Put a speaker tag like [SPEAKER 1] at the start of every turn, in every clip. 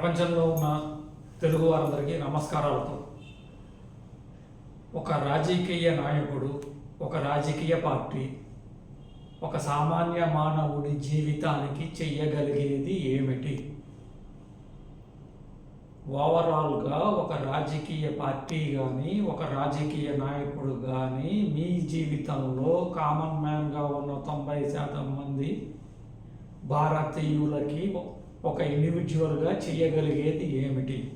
[SPEAKER 1] ప్రపంచంలో ఉన్న తెలుగు వారందరికీ నమస్కారాలతో. ఒక రాజకీయ నాయకుడు ఒక రాజకీయ పార్టీ ఒక సామాన్య మానవుడి జీవితానికి చెయ్యగలిగేది ఏమిటి? ఓవరాల్గా ఒక రాజకీయ పార్టీ కానీ ఒక రాజకీయ నాయకుడు కానీ మీ జీవితంలో కామన్ మ్యాన్గా ఉన్న తొంభై శాతం మంది భారతీయులకి ఒక ఇండివిజువల్గా చేయగలిగేది ఏమిటి?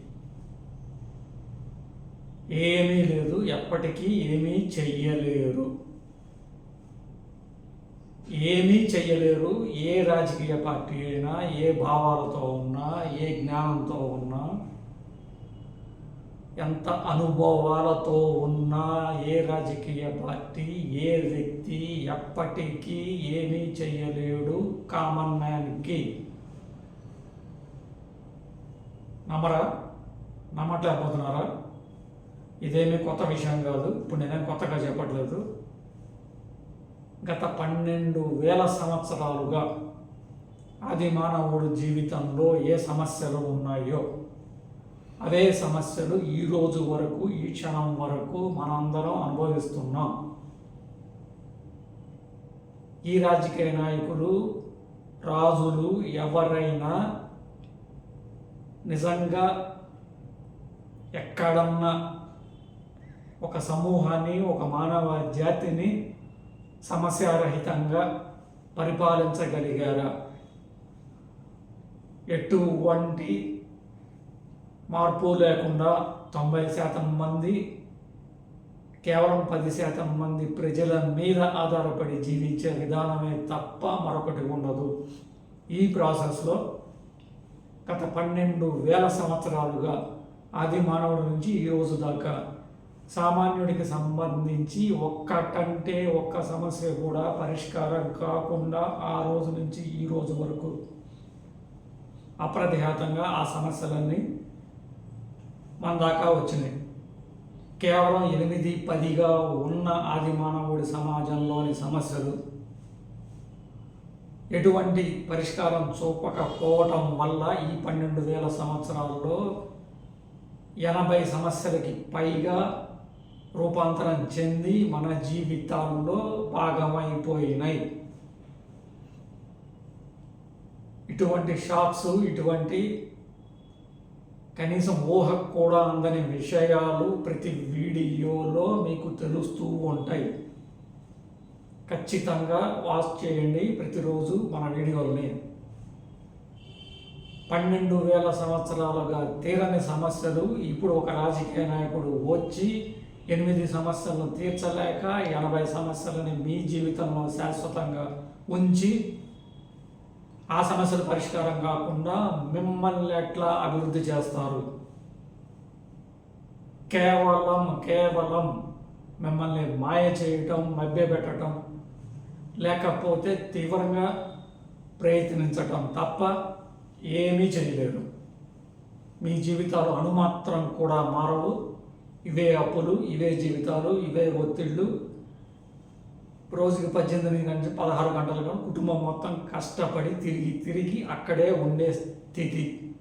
[SPEAKER 1] ఏమీ లేదు ఎప్పటికీ ఏమీ చెయ్యలేరు. ఏమీ చెయ్యలేరు ఏ రాజకీయ పార్టీ అయినా ఏ భావాలతో ఉన్నా ఏ జ్ఞానంతో ఉన్నా ఎంత అనుభవాలతో ఉన్నా ఏ రాజకీయ పార్టీ ఏ వ్యక్తి ఎప్పటికీ ఏమీ చెయ్యలేడు. కామన్ మ్యాన్కి నమ్మరా? నమ్మట్లేకపోతున్నారా? ఇదేమీ కొత్త విషయం కాదు. ఇప్పుడు నేనేం కొత్తగా చెప్పట్లేదు. గత పన్నెండు వేల సంవత్సరాలుగా ఆది మానవుడు జీవితంలో ఏ సమస్యలు ఉన్నాయో అదే సమస్యలు ఈ రోజు వరకు ఈ క్షణం వరకు మనందరం అనుభవిస్తున్నాం. ఈ రాజకీయ నాయకులు రాజులు ఎవరైనా నిజంగా ఎక్కడన్నా ఒక సమూహాన్ని ఒక మానవ జాతిని సమస్యారహితంగా పరిపాలించగలిగారా? ఎటువంటి మార్పు లేకుండా తొంభై శాతం మంది కేవలం పది శాతం మంది ప్రజల మీద ఆధారపడి జీవించే విధానమే తప్ప మరొకటి ఉండదు. ఈ ప్రాసెస్లో గత పన్నెండు వేల సంవత్సరాలుగా ఆది మానవుడి నుంచి ఈ రోజు దాకా సామాన్యుడికి సంబంధించి ఒక్కటంటే ఒక్క సమస్య కూడా పరిష్కారం కాకుండా ఆ రోజు నుంచి ఈ రోజు వరకు అప్రతిహాతంగా ఆ సమస్యలన్నీ మన దాకా వచ్చినాయి. కేవలం ఎనిమిది పదిగా ఉన్న ఆది మానవుడి సమాజంలోని సమస్యలు ఎటువంటి పరిష్కారం చూపకపోవటం వల్ల ఈ పన్నెండు వేల సంవత్సరాల్లో ఎనభై సమస్యలకి పైగా రూపాంతరం చెంది మన జీవితాల్లో భాగమైపోయినాయి. ఇటువంటి షాక్స్ ఇటువంటి కనీసం ఊహకు కూడా అందని విషయాలు ప్రతి వీడియోలో మీకు తెలుస్తూ ఉంటాయి. ఖచ్చితంగా వాచ్ చేయండి ప్రతిరోజు మన వీడియోల్ని. పన్నెండు వేల సంవత్సరాలుగా తీరని సమస్యలు ఇప్పుడు ఒక రాజకీయ నాయకుడు వచ్చి ఎనిమిది సమస్యలను తీర్చలేక ఎనభై సమస్యలని మీ జీవితంలో శాశ్వతంగా ఉంచి ఆ సమస్యలు పరిష్కారం కాకుండా మిమ్మల్ని ఎట్లా అభివృద్ధి చేస్తారు? కేవలం కేవలం మిమ్మల్ని మాయ చేయటం మభ్యపెట్టడం లేకపోతే తీవ్రంగా ప్రయత్నించటం తప్ప ఏమీ చేయలేరు. మీ జీవితాలు అణుమాత్రం కూడా మారవు. ఇవే అప్పులు ఇవే జీవితాలు ఇవే ఒత్తిళ్ళు. రోజుకి పద్దెనిమిది నుంచి పదహారు గంటలుగా కుటుంబం మొత్తం కష్టపడి తిరిగి తిరిగి అక్కడే ఉండే స్థితి.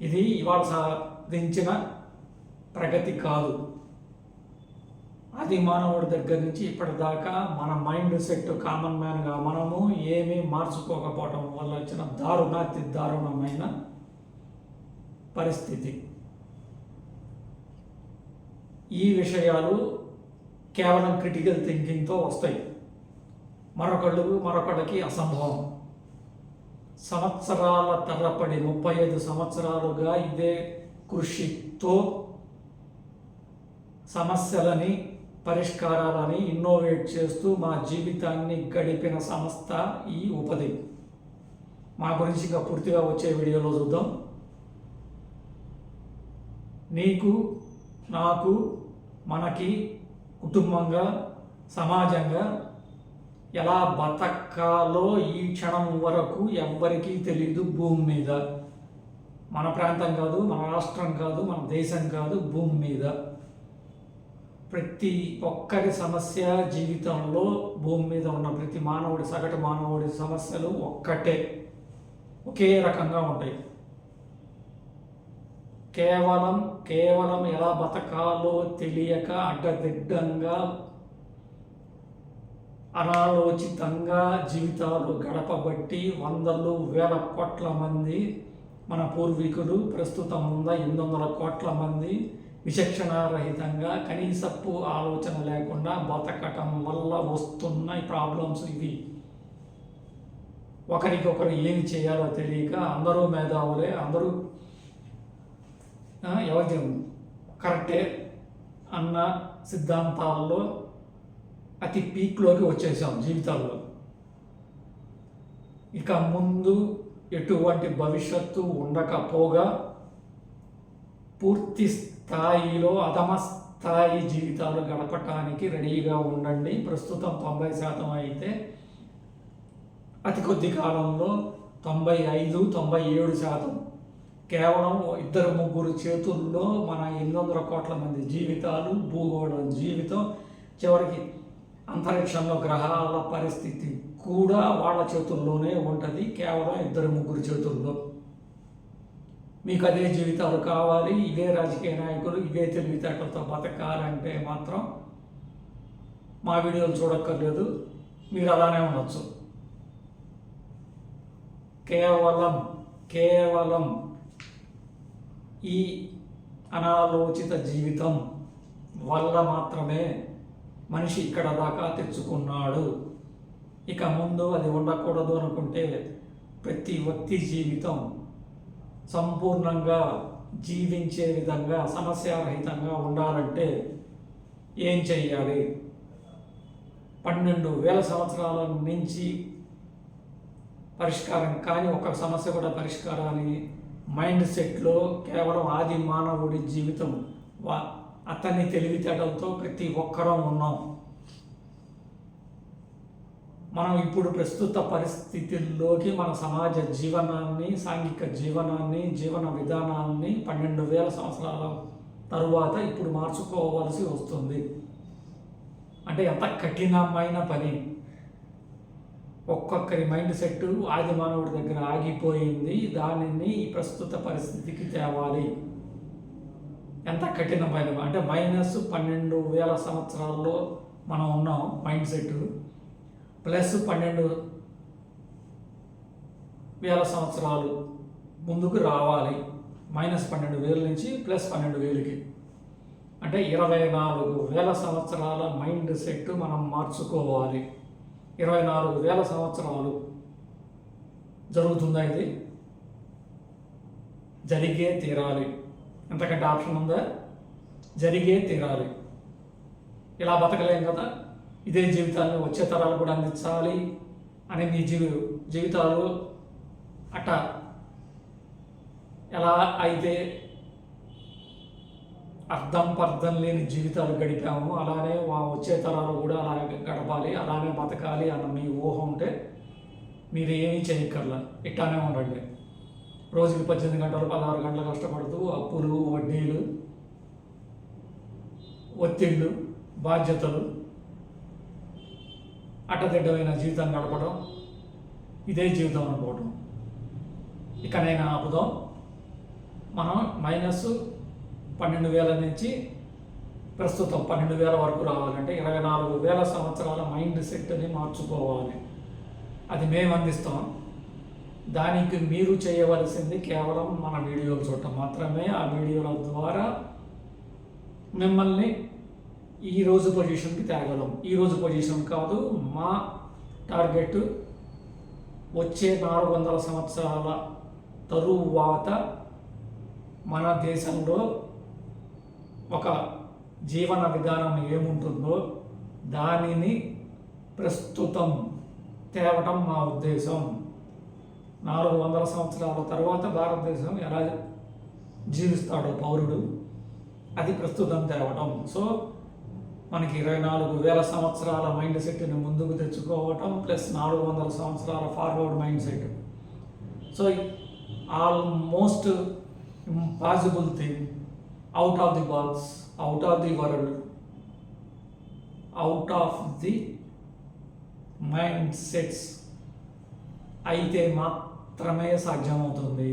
[SPEAKER 1] ఇది ఇవాళ సాధించిన ప్రగతి కాదు. అది మానవుడి దగ్గర నుంచి ఇప్పటిదాకా మన మైండ్ సెట్ కామన్ మ్యాన్గా మనము ఏమీ మార్చుకోకపోవటం వల్ల వచ్చిన దారుణాతి దారుణమైన పరిస్థితి. ఈ విషయాలు కేవలం క్రిటికల్ థింకింగ్తో వస్తాయి. మరొకళ్ళు మరొకళ్ళకి అసంభవం. సంవత్సరాల తరపడి ముప్పై ఐదు సంవత్సరాలుగా ఇదే కృషితో సమస్యలని పరిష్కారాలని ఇన్నోవేట్ చేస్తూ మా జీవితాన్ని గడిపిన సంస్థ ఈ ఉపది. మా గురించి ఇంకా పూర్తిగా వచ్చే వీడియోలో చూద్దాం. నీకు నాకు మనకి కుటుంబంగా సమాజంగా ఎలా బతకాలో ఈ క్షణం వరకు ఎవ్వరికీ తెలియదు భూమి మీద. మన ప్రాంతం కాదు మన రాష్ట్రం కాదు మన దేశం కాదు భూమి మీద. ప్రతి ఒక్కరి సమస్య జీవితంలో భూమి మీద ఉన్న ప్రతి మానవుడి సగటు మానవుడి సమస్యలు ఒక్కటే. ఒకే రకంగా ఉంటాయి. కేవలం కేవలం ఎలా బతకాలో తెలియక అడ్డదిడ్డంగా అనాలోచితంగా జీవితాలు గడపబట్టి వందలు వేల కోట్ల మంది మన పూర్వీకులు ప్రస్తుతం ఉన్న ఎనిమిది వందల కోట్ల మంది విచక్షణారహితంగా కనీసపు ఆలోచన లేకుండా బతకటం వల్ల వస్తున్న ప్రాబ్లమ్స్ ఇవి. ఒకరికొకరు ఏమి చేయాలో తెలియక అందరూ మేధావులే అందరూ ఎవరి కరెక్టే అన్న సిద్ధాంతాల్లో అతి పీక్లోకి వచ్చేసాం జీవితాల్లో. ఇక ముందు ఎటువంటి భవిష్యత్తు ఉండకపోగా పూర్తి స్థాయిలో అధమ స్థాయి జీవితాలు గడపటానికి రెడీగా ఉండండి. ప్రస్తుతం తొంభై శాతం అయితే అతి కొద్ది కాలంలో తొంభై ఐదు తొంభై ఏడు శాతం. కేవలం ఇద్దరు ముగ్గురు చేతుల్లో మన ఎనిమిది వందల కోట్ల మంది జీవితాలు భూగోళం జీవితం చివరికి అంతరిక్షంలో గ్రహాల పరిస్థితి కూడా వాళ్ళ చేతుల్లోనే ఉంటుంది. కేవలం ఇద్దరు ముగ్గురు చేతుల్లో. మీకు అదే జీవితాలు కావాలి ఇదే రాజకీయ నాయకులు ఇవే తెలివితేటలతో బతకాలంటే మాత్రం మా వీడియోలు చూడక్కర్లేదు. మీరు అలానే ఉండొచ్చు. కేవలం కేవలం ఈ అనాలోచిత జీవితం వల్ల మాత్రమే మనిషి ఇక్కడ దాకా తెచ్చుకున్నాడు. ఇక ముందు అది ఉండకూడదు అనుకుంటే ప్రతి వ్యక్తి జీవితం సంపూర్ణంగా జీవించే విధంగా సమస్యారహితంగా ఉండాలంటే ఏం చెయ్యాలి పన్నెండు వేల సంవత్సరాల నుంచి పరిష్కారం కానీ ఒక సమస్య కూడా పరిష్కారాన్ని మైండ్ సెట్లో కేవలం ఆది మానవుడి జీవితం వా అతన్ని తెలివితేటలతో ప్రతి ఒక్కరం ఉన్నాం. మనం ఇప్పుడు ప్రస్తుత పరిస్థితుల్లోకి మన సమాజ జీవనాన్ని సాంఘిక జీవనాన్ని జీవన విధానాన్ని పన్నెండు వేల సంవత్సరాల తరువాత ఇప్పుడు మార్చుకోవాల్సి వస్తుంది. అంటే ఎంత కఠినమైన పని. ఒక్కొక్కరి మైండ్ సెట్ ఆది మానవుడి దగ్గర ఆగిపోయింది. దానిని ప్రస్తుత పరిస్థితికి తేవాలి. ఎంత కఠినమైన అంటే మైనస్ పన్నెండు వేల సంవత్సరాల్లో మనం ఉన్నాం మైండ్ సెట్ ప్లస్ పన్నెండు వేల సంవత్సరాలు ముందుకు రావాలి. మైనస్ పన్నెండు వేల నుంచి ప్లస్ పన్నెండు వేలకి. అంటే ఇరవై నాలుగు వేల సంవత్సరాల మైండ్ సెట్ మనం మార్చుకోవాలి. ఇరవై నాలుగు వేల సంవత్సరాలు జరుగుతుందా ఇది? జరిగే తీరాలి. ఎంతకంటే ఆప్షన్ ఉందా? జరిగే తీరాలి. ఇలా బతకలేం కదా? ఇదే జీవితాన్ని వచ్చే తరాలు కూడా అందించాలి అని మీ జీవి జీవితాలు అట్ట ఎలా అయితే అర్థం పర్థం లేని జీవితాలు గడిపాము అలానే వచ్చే తరాలు కూడా అలాగే గడపాలి అలానే బతకాలి అన్న మీ ఊహ ఉంటే మీరు ఏమీ చేయక్కర్లా. ఇట్లానే ఉండండి. రోజుకి పద్దెనిమిది గంటలు పదహారు గంటలు కష్టపడుతూ అప్పులు వడ్డీలు ఒత్తిళ్ళు బాధ్యతలు అట్టదిడ్డమైన జీవితం గడపడం ఇదే జీవితం అనుకోవడం ఇకనైనా ఆపుదాం. మనం మైనస్ పన్నెండు వేల నుంచి ప్రస్తుతం పన్నెండు వేల వరకు రావాలంటే ఇరవై నాలుగు వేల సంవత్సరాల మైండ్ సెట్ని మార్చుకోవాలి. అది మేము అందిస్తాం. దానికి మీరు చేయవలసింది కేవలం మన వీడియోలు చూడటం మాత్రమే. ఆ వీడియోల ద్వారా మిమ్మల్ని ఈరోజు పొజిషన్కి తేగలం. ఈరోజు పొజిషన్ కాదు మా టార్గెట్ వచ్చే నాలుగు వందల సంవత్సరాల తరువాత మన దేశంలో ఒక జీవన విధానం ఏముంటుందో దానిని ప్రస్తుతం తేవటం మా ఉద్దేశం. నాలుగు వందల సంవత్సరాల తర్వాత భారతదేశం ఎలా జీవిస్తాడో పౌరుడు అది ప్రస్తుతం తేవటం. సో మనకి ఇరవై నాలుగు వేల సంవత్సరాల మైండ్ సెట్ని ముందుకు తెచ్చుకోవటం ప్లస్ నాలుగు వందల సంవత్సరాల forward mindset so almost impossible thing out of the box out of the world out of the mindsets అయితే మాత్రమే సాధ్యమవుతుంది.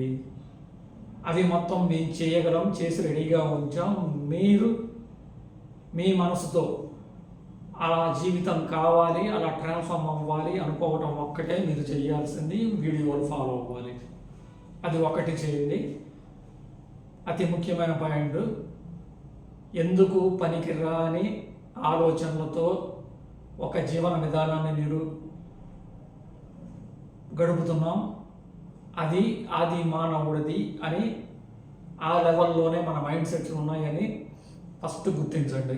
[SPEAKER 1] అవి మొత్తం మేము చేయగలం చేసి రెడీగా ఉంచాం. మీరు మీ మనసుతో అలా జీవితం కావాలి అలా ట్రాన్స్ఫార్మ్ అవ్వాలి అనుకోవటం ఒక్కటే మీరు చేయాల్సింది వీడియోలు ఫాలో అవ్వాలి. అది ఒకటి చేయండి. అతి ముఖ్యమైన పాయింట్ ఎందుకు పనికిరాని ఆలోచనలతో ఒక జీవన విధానాన్ని మీరు గడుపుతున్నాం? అది ఆది మానవుడిది అని ఆ లెవెల్లోనే మన మైండ్ సెట్స్ ఉన్నాయని ఫస్ట్ గుర్తించండి.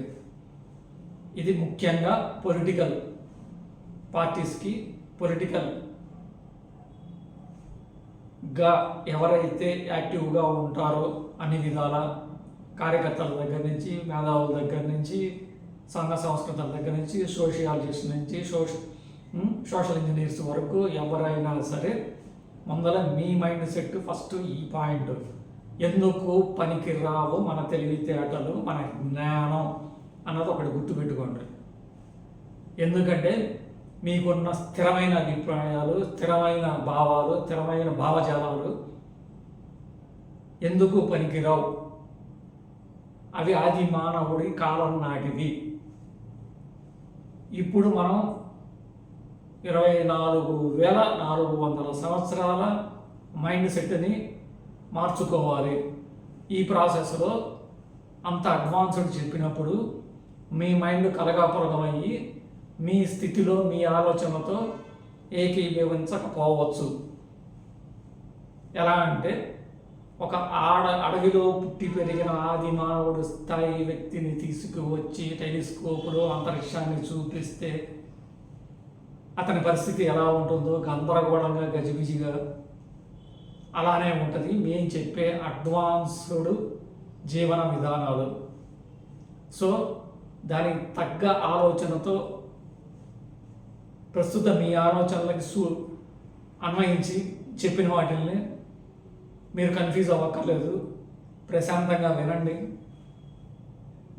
[SPEAKER 1] ఇది ముఖ్యంగా పొలిటికల్ పార్టీస్కి పొలిటికల్గా ఎవరైతే యాక్టివ్గా ఉంటారో అన్ని విధాల కార్యకర్తల దగ్గర నుంచి మేధావుల దగ్గర నుంచి సంఘ సంస్కృతుల దగ్గర నుంచి సోషియాలజిస్ట్ నుంచి సోష సోషల్ ఇంజనీర్స్ వరకు ఎవరైనా సరే ముందర మీ మైండ్ సెట్ ఫస్ట్ ఈ పాయింట్. ఎందుకు పనికి రావు మన తెలివితేటలు మన జ్ఞానం అన్నది ఒకటి గుర్తుపెట్టుకోండి. ఎందుకంటే మీకున్న స్థిరమైన అభిప్రాయాలు స్థిరమైన భావాలు స్థిరమైన భావజాలాలు ఎందుకు పనికిరావు? అవి ఆది మానవుడి కాలం నాటివి. ఇప్పుడు మనం ఇరవై నాలుగు వేల నాలుగు వందల సంవత్సరాల మైండ్ సెట్ని మార్చుకోవాలి. ఈ ప్రాసెస్లో అంత అడ్వాన్స్డ్ చెప్పినప్పుడు మీ మైండ్ కలగాపులగమయ్యి మీ స్థితిలో మీ ఆలోచనతో ఏకీభవించకపోవచ్చు. ఎలా అంటే ఒక ఆడ అడవిలో పుట్టి పెరిగిన ఆది మానవుడు స్థాయి వ్యక్తిని తీసుకువచ్చి టెలిస్కోపులో అంతరిక్షాన్ని చూపిస్తే అతని పరిస్థితి ఎలా ఉంటుందో గందరగోళంగా గజిబిజిగా అలానే ఉంటుంది. మేము చెప్పే అడ్వాన్స్డ్ జీవన విధానాలు. సో దానికి తగ్గ ఆలోచనతో ప్రస్తుత మీ ఆలోచనలకి సూ అన్వయించి చెప్పిన వాటిల్ని మీరు కన్ఫ్యూజ్ అవ్వక్కర్లేదు. ప్రశాంతంగా వినండి.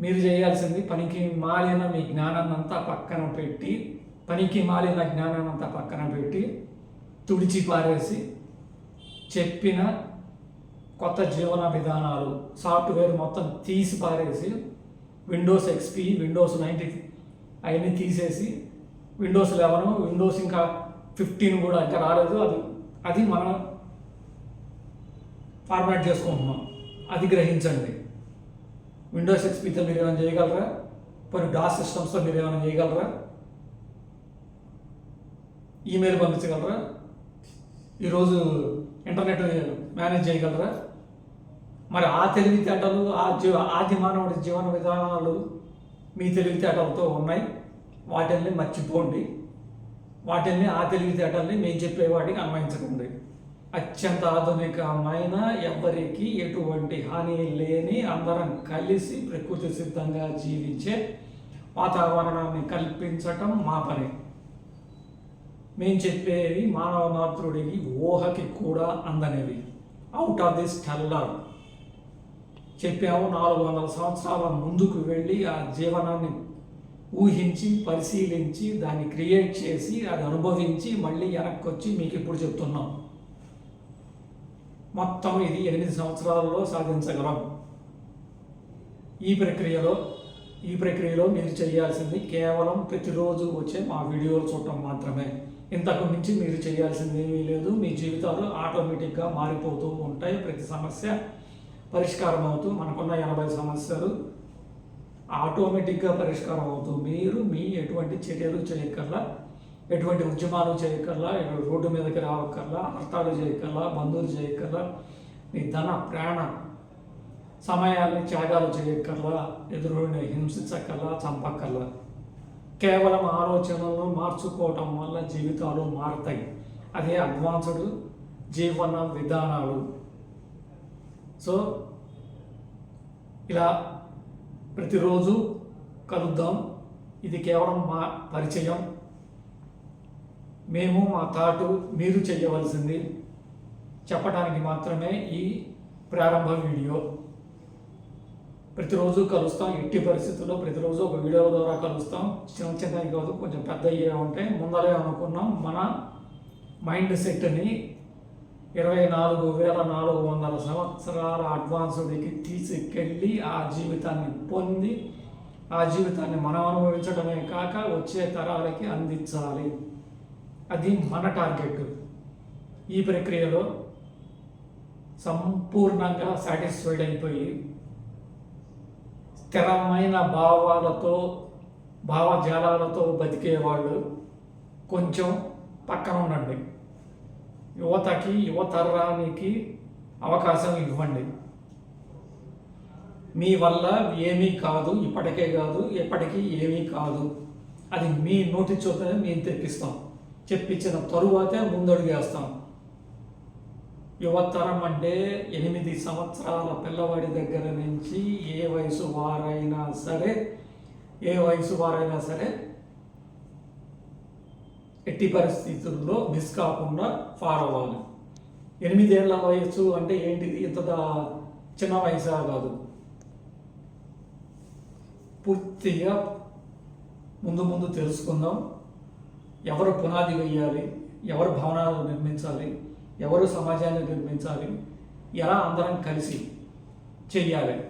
[SPEAKER 1] మీరు చేయాల్సింది పనికి మాలిన మీ జ్ఞానాన్నంతా పక్కన పెట్టి పనికి మాలిన జ్ఞానాన్నంతా పక్కన పెట్టి తుడిచి పారేసి చెప్పిన కొత్త జీవన విధానాలు సాఫ్ట్వేర్ మొత్తం తీసి పారేసి విండోస్ ఎక్స్పీ విండోస్ నైంటీ అవన్నీ తీసేసి విండోస్ లెవెన్ విండోస్ ఇంకా ఫిఫ్టీన్ కూడా ఇంకా రాలేదు. అది అది మనం ఫార్మాట్ చేసుకుంటున్నాం. అది గ్రహించండి. విండోస్ ఎక్స్పీతో మీరు ఏమైనా చేయగలరా? కొన్ని డాస్ సిస్టమ్స్తో మీరు ఏమైనా చేయగలరా? ఈమెయిల్ పంపించగలరా? ఈరోజు ఇంటర్నెట్ మేనేజ్ చేయగలరా? మరి ఆ తెలివితేటలు ఆ జీవ ఆది మానవుడి జీవన విధానాలు మీ తెలివితేటలతో ఉన్నాయి. వాటిల్ని మర్చిపోండి. వాటిల్ని ఆ తెలివితేటల్ని మేము చెప్పేవాడికి అన్వయించకండి. అత్యంత ఆధునికమైన ఎవరికి ఎటువంటి హాని లేని అందరం కలిసి ప్రకృతి సిద్ధంగా జీవించే వాతావరణాన్ని కల్పించటం మా పని. మేము చెప్పేవి మానవ మాతృడికి ఊహకి కూడా అందనివి. అవుట్ ఆఫ్ దిస్ టెల్లర్ చెప్పాము నాలుగు వందల సంవత్సరాల ముందుకు వెళ్ళి ఆ జీవనాన్ని ఊహించి పరిశీలించి దాన్ని క్రియేట్ చేసి అది అనుభవించి మళ్ళీ వెనక్కి వచ్చి మీకు ఇప్పుడు చెప్తున్నాం. మొత్తం ఇది ఎనిమిది సంవత్సరాలలో సాధించగలం. ఈ ప్రక్రియలో ఈ ప్రక్రియలో మీరు చేయాల్సింది కేవలం ప్రతిరోజు వచ్చే మా వీడియోలు చూడటం మాత్రమే. ఇంతకు మించి మీరు చేయాల్సింది ఏమీ లేదు. మీ జీవితాలు ఆటోమేటిక్గా మారిపోతూ ఉంటాయి. ప్రతి సమస్య పరిష్కారం అవుతూ మనకున్న ఎనభై సమస్యలు ఆటోమేటిక్గా పరిష్కారం అవుతూ మీరు మీ ఎటువంటి చర్యలు చేయక్కర్లా ఎటువంటి ఉద్యమాలు చేయక్కర్లా రోడ్డు మీదకి రావక్కర్లా హర్తాలు చేయక్కర్లా బంధువులు చేయక్కర్లా మీ ధన ప్రాణ సమయాన్ని త్యాగాలు చేయక్కర్లా ఎదురుని హింసించక్కర్లా చంపక్కర్లా. కేవలం ఆలోచనలను మార్చుకోవటం వల్ల జీవితాలు మారుతాయి. అదే అడ్వాన్స్డ్ జీవన విధానాలు. సో ఇలా ప్రతిరోజు కలుద్దాం. ఇది కేవలం మా పరిచయం. మేము మా థాటు మీరు చేయవలసింది. చెప్పడానికి మాత్రమే ఈ ప్రారంభ వీడియో. ప్రతిరోజు కలుస్తాం ఎట్టి పరిస్థితుల్లో ప్రతిరోజు ఒక వీడియో ద్వారా కలుస్తాం. చిన్న చిన్నవి కాదు కొంచెం పెద్ద అయ్యే ఉంటాయి ముందరే అనుకున్నాం. మన మైండ్ సెట్ని ఇరవై నాలుగు వేల నాలుగు వందల సంవత్సరాల అడ్వాన్స్డ్కి తీసుకెళ్ళి ఆ జీవితాన్ని పొంది ఆ జీవితాన్ని మనం అనుభవించడమే కాక వచ్చే తరాలకి అందించాలి. అది మన టార్గెట్. ఈ ప్రక్రియలో సంపూర్ణంగా సాటిస్ఫైడ్ అయిపోయి స్థిరమైన భావాలతో భావజాలాలతో బతికేవాళ్ళు కొంచెం పక్కన ఉండండి. యువతకి యువతరానికి అవకాశం ఇవ్వండి. మీ వల్ల ఏమీ కాదు ఇప్పటికే కాదు ఎప్పటికీ ఏమీ కాదు. అది మీ నోటి చూతనే మేము తెప్పిస్తాం. చెప్పించిన తరువాతే ముందడుగేస్తాం యువతరం అంటే ఎనిమిది సంవత్సరాల పిల్లవాడి దగ్గర నుంచి ఏ వయసు వారైనా సరే ఏ వయసు వారైనా సరే ఎట్టి పరిస్థితుల్లో మిస్ కాకుండా ఫార్ అవ్వాలి. ఎనిమిదేళ్ళ వయసు అంటే ఏంటిది? ఇంత చిన్న వయసు కాదు. పూర్తిగా ముందు ముందు తెలుసుకుందాం. ఎవరు పునాది వేయాలి? ఎవరు భవనాలు నిర్మించాలి? ఎవరు సమాజాన్ని నిర్మించాలి? ఎలా అందరం కలిసి చెయ్యాలి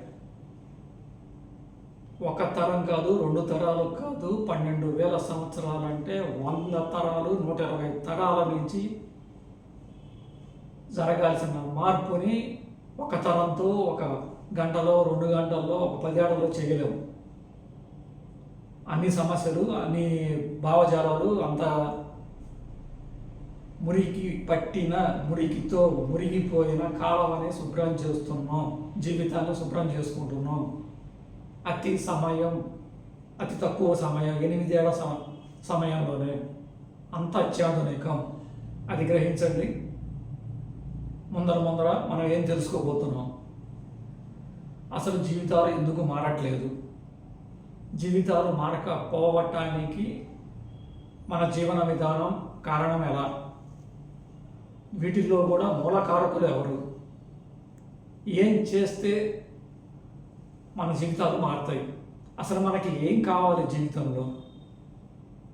[SPEAKER 1] ఒక తరం కాదు రెండు తరాలు కాదు పన్నెండు వేల సంవత్సరాలంటే వంద తరాలు నూట ఇరవై తరాల నుంచి జరగాల్సిన మార్పుని ఒక తరంతో ఒక గంటలో రెండు గంటల్లో ఒక పదేళ్ళలో చేయలేము. అన్ని సమస్యలు అన్ని భావజాలాలు అంత మురికి పట్టిన మురికితో మురిగిపోయిన కాలవని శుభ్రం చేస్తున్నాం. జీవితాన్ని శుభ్రం చేసుకుంటున్నాం. అతి సమయం అతి తక్కువ సమయం ఎనిమిదేళ్ళ సమ సమయంలోనే అంత అత్యాధునికం అది గ్రహించండి. ముందర ముందర మనం ఏం తెలుసుకోబోతున్నాం? అసలు జీవితాలు ఎందుకు మారట్లేదు? జీవితాలు మారకపోవటానికి మన జీవన విధానం కారణం ఎలా? వీటిల్లో కూడా మూలకారకులు ఎవరు? ఏం చేస్తే మన జీవితాలు మారుతాయి? అసలు మనకి ఏం కావాలి జీవితంలో?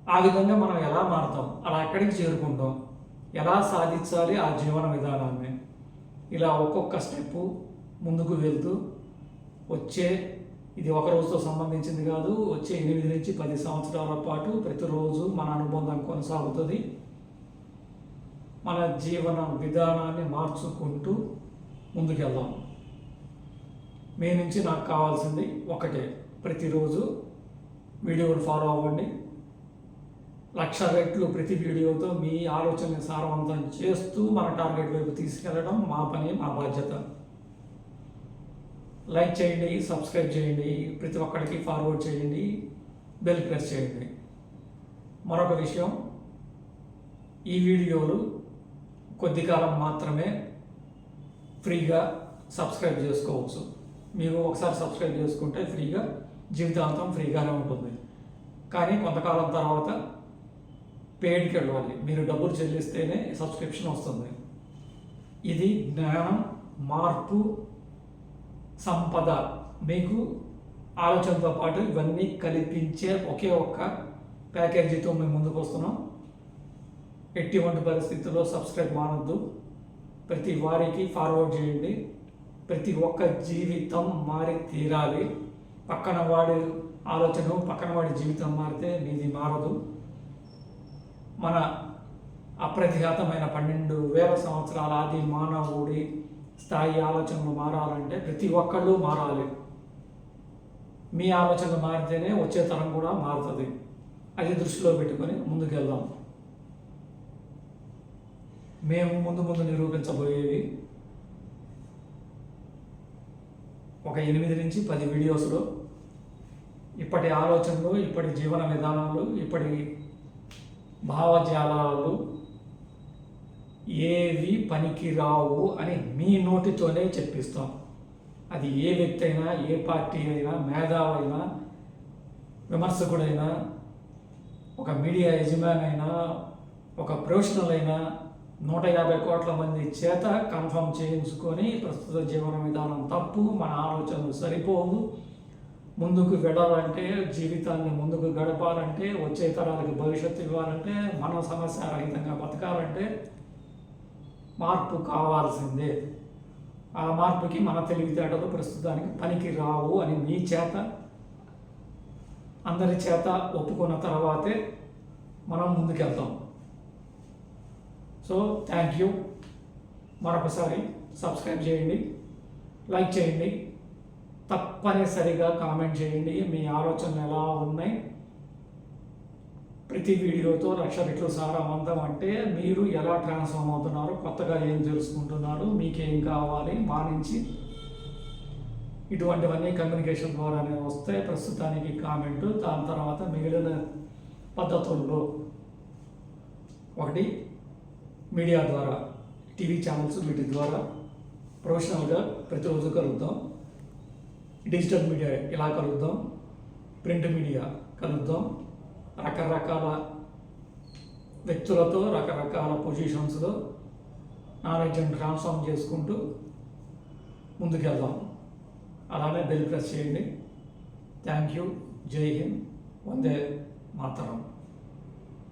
[SPEAKER 1] ఆ విధంగా మనం ఎలా మారుతాం? అలా ఎక్కడికి చేరుకుంటాం? ఎలా సాధించాలి ఆ జీవన విధానాన్ని? ఇలా ఒక్కొక్క స్టెప్పు ముందుకు వెళ్తూ వచ్చే ఇది ఒక రోజుతో సంబంధించింది కాదు వచ్చే ఎనిమిది నుంచి పది సంవత్సరాల పాటు ప్రతిరోజు మన అనుబంధం కొనసాగుతుంది. మన జీవన విధానాన్ని మార్చుకుంటూ ముందుకెళ్దాం. మీ నుంచి నాకు కావాల్సింది ఒకటే. ప్రతిరోజు వీడియోలు ఫాలో అవ్వండి. లక్ష రెట్లు ప్రతి వీడియోతో మీ ఆలోచనని సారవంతం చేస్తూ మన టార్గెట్ వైపు తీసుకెళ్ళడం మా పని మా బాధ్యత. లైక్ చేయండి సబ్స్క్రైబ్ చేయండి ప్రతి ఒక్కరికి ఫార్వర్డ్ చేయండి బెల్ ప్రెస్ చేయండి. మరొక విషయం ఈ వీడియోలు కొద్ది కాలం మాత్రమే ఫ్రీగా సబ్స్క్రైబ్ చేసుకోవచ్చు. మీరు ఒకసారి సబ్స్క్రైబ్ చేసుకుంటే ఫ్రీగా జీవితాంతం ఫ్రీగానే ఉంటుంది. కానీ కొంతకాలం తర్వాత పెయిడ్కి వెళ్ళాలి. మీరు డబ్బులు చెల్లిస్తేనే సబ్స్క్రిప్షన్ వస్తుంది. ఇది జ్ఞానం మార్పు సంపద. మీకు ఆలోచనతో పాటు ఇవన్నీ కల్పించే ఒకే ఒక్క ప్యాకేజీతో మేము ముందుకు వస్తున్నాం. ఎటువంటి పరిస్థితుల్లో సబ్స్క్రైబ్ మానొద్దు. ప్రతి వారికి ఫార్వర్డ్ చేయండి. ప్రతి ఒక్క జీవితం మారి తీరాలి. పక్కన వాడి ఆలోచన పక్కన వాడి జీవితం మారితే మీది మారదు. మన అప్రతిఘాతమైన పన్నెండు వేల సంవత్సరాల ఆది మానవుడి స్థాయి ఆలోచనలు మారాలంటే ప్రతి ఒక్కళ్ళు మారాలి. మీ ఆలోచనలు మారితేనే వచ్చే తరం కూడా మారుతుంది. అది దృష్టిలో పెట్టుకొని ముందుకెళ్దాం. మేము ముందు ముందు నిరూపించబోయేవి ఒక ఎనిమిది నుంచి పది వీడియోస్లో. ఇప్పటి ఆలోచనలు ఇప్పటి జీవన విధానాలు ఇప్పటి భావజాలాలు ఏవి పనికి రావు అని మీ నోటితోనే చెప్పిస్తాం. అది ఏ వ్యక్తి అయినా ఏ పార్టీ అయినా మేధావైనా విమర్శకుడైనా ఒక మీడియా యజమాని అయినా ఒక ప్రొఫెషనల్ అయినా నూట యాభై కోట్ల మంది చేత కన్ఫర్మ్ చేయించుకొని ప్రస్తుత జీవన విధానం తప్పు మన ఆలోచనలు సరిపోవు. ముందుకు వెళ్ళాలంటే జీవితాన్ని ముందుకు గడపాలంటే వచ్చే తరాలకు భవిష్యత్తు ఇవ్వాలంటే మన సమస్య రహితంగా బతకాలంటే మార్పు కావాల్సిందే. ఆ మార్పుకి మన తెలివితేటలు ప్రస్తుతానికి పనికి రావు అని మీ చేత అందరి చేత ఒప్పుకున్న తర్వాతే మనం ముందుకెళ్తాం. సో థ్యాంక్ యూ మరొకసారి సబ్స్క్రైబ్ చేయండి. లైక్ చేయండి. తప్పనిసరిగా కామెంట్ చేయండి. మీ ఆలోచనలు ఎలా ఉన్నాయి? ప్రతి వీడియోతో లక్ష రెట్లు సారవంతం అంటే మీరు ఎలా ట్రాన్స్ఫార్మ్ అవుతున్నారు? కొత్తగా ఏం తెలుసుకుంటున్నారు? మీకేం కావాలి? మా నుంచి ఇటువంటివన్నీ కమ్యూనికేషన్ ద్వారానే వస్తాయి ప్రస్తుతానికి కామెంట్ దాని తర్వాత మిగిలిన పద్ధతుల్లో. ఒకటి మీడియా ద్వారా టీవీ ఛానల్స్ వీటి ద్వారా ప్రొఫెషనల్గా ప్రతిరోజు కలుగుతాం డిజిటల్ మీడియా ఇలా కలుగుతాం ప్రింట్ మీడియా కలుగుతాం రకరకాల వ్యక్తులతో రకరకాల పొజిషన్స్లో నాలెడ్జ్ని ట్రాన్స్ఫార్మ్ చేసుకుంటూ ముందుకెళ్దాం. అలానే బెల్ ప్రెస్ చేయండి. Thank you. జై హింద్. వందే మాతరం.